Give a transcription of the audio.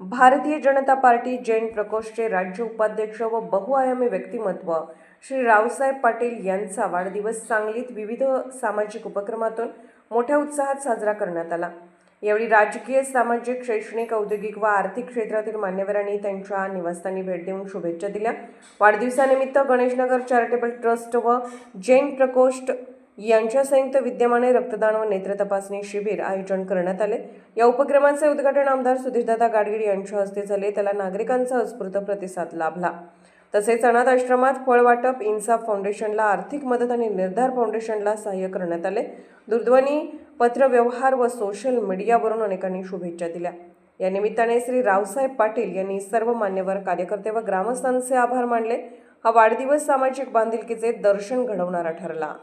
Bharatiya Janata party Jain प्रकोष्ठचे राज्य उपाध्यक्ष व बहुआयामी व्यक्तिमत्व श्री रावसाहेब पाटील यांचा वाढदिवस सांगलीत विविध सामाजिक उपक्रमातून मोठ्या उत्साहात साजरा करण्यात आला. यावेळी राजकीय सामाजिक शैक्षणिक औद्योगिक व आर्थिक क्षेत्रातील मान्यवरांनी त्यांच्या निवासस्थानी भेट देऊन शुभेच्छा दिल्या. वाढदिवसानिमित्त गणेशनगर चॅरिटेबल ट्रस्ट व जैन प्रकोष्ठ यांच्या संयुक्त विद्यमाने रक्तदान व नेत्र तपासणी शिबिर आयोजन करण्यात आले. या उपक्रमाचे उद्घाटन आमदार सुधीरदादा गाडगीळ यांच्या हस्ते झाले. त्याला नागरिकांचा उत्स्फूर्त प्रतिसाद लाभला. तसेच अनाथ आश्रमात फळ वाटप इन्साफ फाउंडेशनला आर्थिक मदत आणि निर्धार फाउंडेशनला सहाय्य करण्यात आले. दूरध्वनी पत्रव्यवहार व सोशल मीडियावरून अनेकांनी शुभेच्छा दिल्या. या निमित्ताने श्री रावसाहेब पाटील यांनी सर्व मान्यवर कार्यकर्ते व ग्रामस्थांचे आभार मानले. हा वाढदिवस सामाजिक बांधिलकीचे दर्शन घडवणारा ठरला.